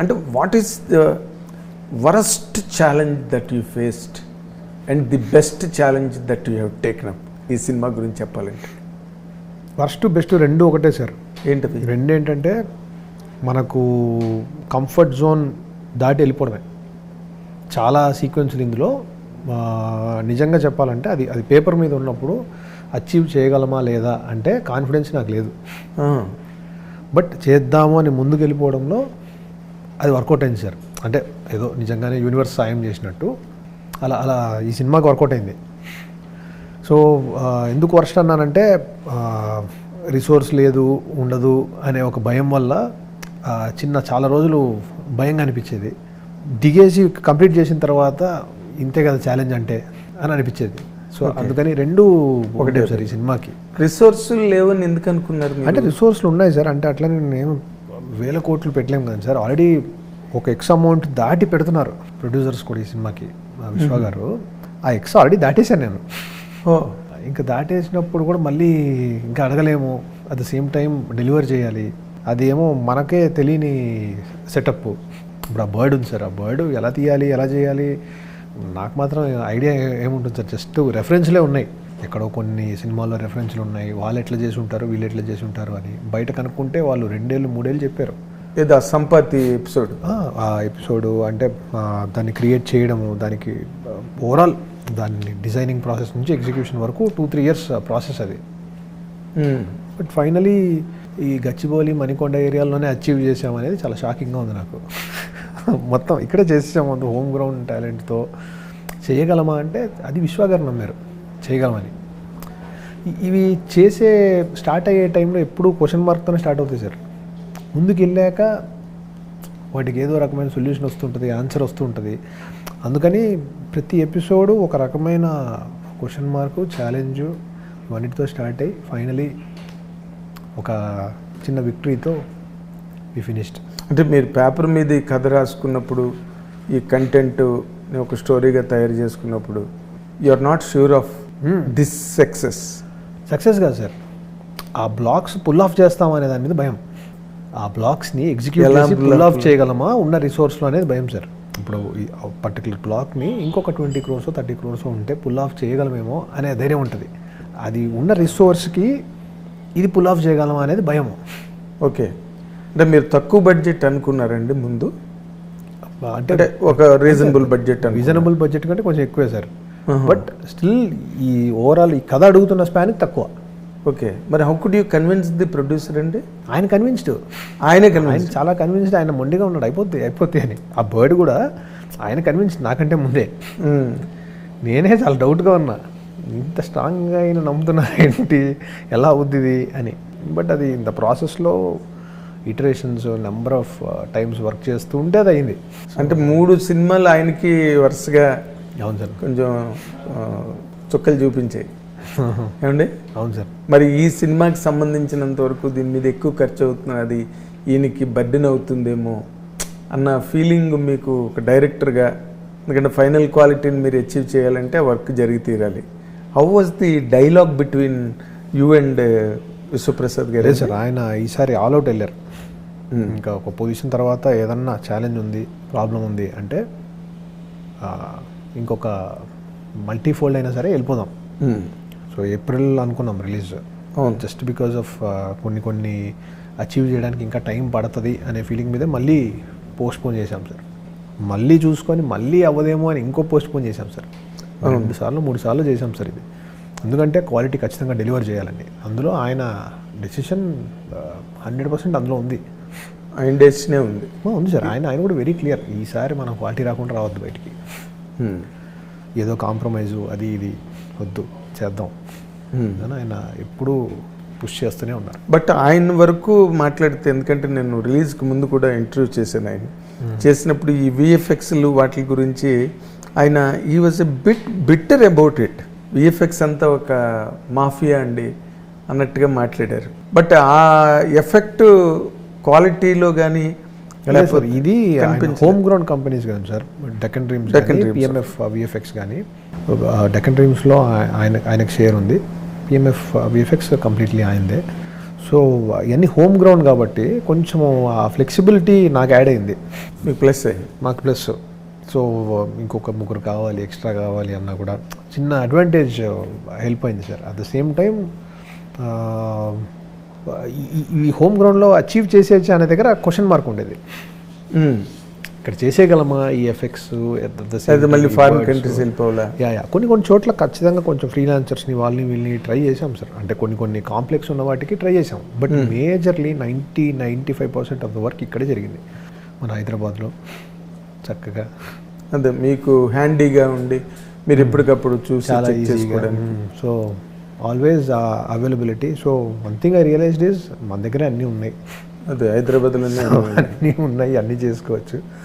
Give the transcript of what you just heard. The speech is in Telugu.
అంటే what is the worst challenge that you faced and the best challenge that you have taken up ఈ సినిమా గురించి చెప్పాలంటే. ఫస్ట్ బెస్ట్ రెండు ఒకటే సార్ ఏంటది? రెండు ఏంటంటే మనకు కంఫర్ట్ జోన్ దాటి వెళ్ళిపోవడమే. చాలా సీక్వెన్స్లు ఇందులో నిజంగా చెప్పాలంటే అది అది పేపర్ మీద ఉన్నప్పుడు అచీవ్ చేయగలమా లేదా అంటే కాన్ఫిడెన్స్ నాకు లేదు. బట్ చేద్దాము అని ముందుకు వెళ్ళిపోవడంలో అది వర్కౌట్ అయింది సార్. అంటే ఏదో నిజంగానే యూనివర్స్ సాయం చేసినట్టు. అలా అలా ఈ సినిమాకి వర్కౌట్ అయింది. సో ఎందుకు వర్స్ట్ అన్నానంటే రిసోర్స్ లేదు ఉండదు అనే ఒక భయం వల్ల చిన్న చాలా రోజులు భయంగా అనిపించేది. దిగేసి కంప్లీట్ చేసిన తర్వాత ఇంతే కదా ఛాలెంజ్ అంటే అని అనిపించేది. సో అందుకని రెండు ఒకటే సార్ ఈ సినిమాకి. రిసోర్సులు లేవని ఎందుకు అనుకున్నారు? అంటే రిసోర్స్లు ఉన్నాయి సార్. అంటే అట్లా నేను వేల కోట్లు పెట్టలేము కదా సార్. ఆల్రెడీ ఒక ఎక్స్ అమౌంట్ దాటి పెడుతున్నారు ప్రొడ్యూసర్స్ కూడా ఈ సినిమాకి. విశ్వ గారు. ఆ ఎక్స్ ఆల్రెడీ దాటేశాను నేను. ఇంకా దాటేసినప్పుడు కూడా మళ్ళీ ఇంకా అడగలేము. At the same time deliver చేయాలి. అది ఏమో మనకే తెలియని సెటప్ ఇప్పుడు ఆ బర్డ్ ఉంది సార్. ఆ బర్డ్ ఎలా తీయాలి ఎలా చేయాలి? నాకు మాత్రం ఐడియా ఏముంటుంది సార్? జస్ట్ రెఫరెన్స్లే ఉన్నాయి. ఎక్కడో కొన్ని సినిమాల్లో రెఫరెన్స్లు ఉన్నాయి. వాళ్ళు ఎట్లా చేసి ఉంటారు? వీళ్ళు ఎట్లా చేసి ఉంటారు అని. బయట కనుక్కుంటే వాళ్ళు రెండేళ్ళు మూడేళ్ళు చెప్పారు. ఏదో సంపత్తి ఎపిసోడ్ ఆ, ఎపిసోడ్ అంటే దాన్ని క్రియేట్ చేయడము దానికి ఓవరాల్ దాన్ని డిజైనింగ్ ప్రాసెస్ నుంచి ఎగ్జిక్యూషన్ వరకు టూ త్రీ ఇయర్స్ ప్రాసెస్ అది. బట్ ఫైనలీ ఈ గచ్చిబౌలి మణికొండ ఏరియాలోనే అచీవ్ చేసామనేది చాలా షాకింగ్గా ఉంది నాకు. మొత్తం ఇక్కడే చేసేసాము. హోమ్ గ్రౌండ్ టాలెంట్తో చేయగలమా అంటే అది విశ్వాగారు నమ్మారు చేయగలమని ఇవి చేసే స్టార్ట్ అయ్యే టైంలో ఎప్పుడూ క్వశ్చన్ మార్క్తోనే స్టార్ట్ అవుతాయి సార్. ముందుకు వెళ్ళాక వాటికి ఏదో రకమైన సొల్యూషన్ వస్తుంటుంది ఆన్సర్ వస్తుంటుంది. అందుకని ప్రతి ఎపిసోడు ఒక రకమైన క్వశ్చన్ మార్కు ఛాలెంజ్ ఇవన్నిటితో స్టార్ట్ అయ్యి ఫైనలీ ఒక చిన్న విక్టరీతో వి ఫినిష్డ్. అంటే మీరు పేపర్ మీద ఈ కథ రాసుకున్నప్పుడు ఈ కంటెంట్ ఒక స్టోరీగా తయారు చేసుకున్నప్పుడు you are not sure of this success success కాదు సార్. ఆ బ్లాక్స్ పుల్ ఆఫ్ చేస్తామనే దాని మీద భయం. ఆ బ్లాక్స్ని ఎగ్జిక్యూట్ చేసి పుల్ ఆఫ్ చేయగలమా? ఉన్న రిసోర్స్లో అనేది భయం సార్. ఇప్పుడు పర్టికులర్ బ్లాక్ని ఇంకొక ట్వంటీ క్రోర్స్ థర్టీ క్రోర్స్ ఉంటే పుల్ ఆఫ్ చేయగలమేమో అనే ధైర్యం ఉంటుంది. అది ఉన్న రిసోర్స్కి ఇది పుల్ ఆఫ్ చేయగలమా అనేది భయము. ఓకే. అంటే మీరు తక్కువ బడ్జెట్ అనుకున్నారండి ముందు? అంటే ఒక రీజనబుల్ బడ్జెట్ రీజనబుల్ బడ్జెట్ కంటే కొంచెం ఎక్కువే సార్. బట్ స్టిల్ ఈ ఓవరాల్ ఈ కథ అడుగుతున్న స్పాన్కి తక్కువ. ఓకే మరి how could you convince the producer అండి? ఆయన కన్విన్స్డ్ ఆయనే కన్విన్స్ చాలా కన్విన్స్డ్ ఆయన మొండిగా ఉన్నాడు. అయిపోద్ది అయిపోద్ది అని. ఆ బర్డ్ కూడా ఆయన కన్విన్స్డ్ నాకంటే ముందే. నేనే చాలా డౌట్గా ఉన్నా. ఇంత స్ట్రాంగ్గా ఆయన నమ్ముతున్నా ఏంటి ఎలా అవుద్ది అని. బట్ అది ఇంత ప్రాసెస్లో iterations number of times work చేస్తూ ఉంటే అది అయింది. అంటే మూడు సినిమాలు ఆయనకి వరుసగా అవును సార్. కొంచెం చుక్కలు చూపించాయి ఏమండి? అవును సార్. మరి ఈ సినిమాకి సంబంధించినంత వరకు దీని మీద ఎక్కువ ఖర్చు అవుతున్నది ఈయనకి బర్డెన్ అవుతుందేమో అన్న ఫీలింగ్ మీకు ఒక డైరెక్టర్గా ఎందుకంటే ఫైనల్ క్వాలిటీని మీరు అచీవ్ చేయాలంటే ఆ వర్క్ జరిగి తీరాలి. How was the dialogue between you and Vishwaprasad garu? Sir ఆయన ఈసారి ఆల్ అవుట్ వెళ్ళారు. ఇంకా ఒక పొజిషన్ తర్వాత ఏదన్నా ఛాలెంజ్ ఉంది ప్రాబ్లం ఉంది అంటే ఆ, ఇంకొక మల్టీఫోల్డ్ అయినా సరే వెళ్ళిపోదాం. Hmm. సో ఏప్రిల్ అనుకున్నాం రిలీజ్ జస్ట్ బికాజ్ ఆఫ్ కొన్ని కొన్ని అచీవ్ చేయడానికి ఇంకా టైం పడుతుంది అనే ఫీలింగ్ మీద మళ్ళీ పోస్ట్ పోన్ చేశాం సార్ మళ్ళీ చూసుకొని మళ్ళీ అవ్వదేమో అని ఇంకో పోస్ట్ పోన్ చేశాం సార్ రెండు సార్లు మూడు సార్లు చేశాం సార్ ఇది. ఎందుకంటే క్వాలిటీ ఖచ్చితంగా డెలివర్ చేయాలండి. అందులో ఆయన డెసిషన్ హండ్రెడ్ పర్సెంట్ అందులో ఉంది. ఆయన డెసిషనే ఉంది? ఉంది సార్ ఆయన ఆయన కూడా వెరీ క్లియర్ ఈసారి మనం క్వాలిటీ రాకుండా రావద్దు బయటికి. Hmm. ఏదో కాంప్రమైజు అది ఇది వద్దు చేద్దాం. Hmm. అని ఆయన ఎప్పుడూ పుష్ చేస్తూనే ఉన్నారు. బట్ ఆయన వరకు మాట్లాడితే ఎందుకంటే నేను రిలీజ్కి ముందు కూడా ఇంటర్వ్యూ చేశాను ఆయన. చేసినప్పుడు ఈ విఎఫ్ఎక్స్లు వాటి గురించి ఆయన ఈ was a bit bitter about it VFX అంతా ఒక మాఫియా అండి అన్నట్టుగా మాట్లాడారు. బట్ ఆ ఎఫెక్ట్ క్వాలిటీలో కానీ ఇది. హోమ్ గ్రౌండ్ కంపెనీస్ కదా sir Deccan Dreams. PMF VFX కానీ డెక్కన్ డ్రీమ్స్లో ఆయన ఆయనకు షేర్ ఉంది. పిఎంఎఫ్ విఎఫ్ఎక్స్ కంప్లీట్లీ ఆయనదే. సో ఇవన్నీ హోమ్ గ్రౌండ్ కాబట్టి కొంచెం ఆ ఫ్లెక్సిబిలిటీ నాకు యాడ్ అయింది. మీకు ప్లస్ మాకు ప్లస్ సో ఇంకొక ముగ్గురు కావాలి ఎక్స్ట్రా కావాలి అన్నా కూడా చిన్న అడ్వాంటేజ్ హెల్ప్ అయింది sir at the same time ఈ హోమ్ గ్రౌండ్లో అచీవ్ చేసేయచ్చు అనే దగ్గర క్వశ్చన్ మార్క్ ఉండేది. మ్మ్. ఇక్కడ చేసేయగలమా ఈ ఎఫెక్ట్స్ మళ్ళీ ఫారిన్ కంట్రీస్ వెళ్ళిపోవాలా? యా యా కొన్ని కొన్ని చోట్ల ఖచ్చితంగా కొంచెం ఫ్రీలాన్సర్స్ని వాళ్ళని వీళ్ళని ట్రై చేసాం సార్ అంటే కొన్ని కొన్ని కాంప్లెక్స్ ఉన్న వాటికి ట్రై చేసాం but majorly ninety ninety five percent of the work ఇక్కడే జరిగింది. మన హైదరాబాద్లో. చక్కగా. అదే మీకు హ్యాండీగా ఉండి మీరు ఎప్పటికప్పుడు చూసి చాలా ఈజీగా so always availability so one thing I realised is మన దగ్గర అన్నీ ఉన్నాయి. అదే హైదరాబాద్లోనే అన్నీ ఉన్నాయి అన్నీ చేసుకోవచ్చు.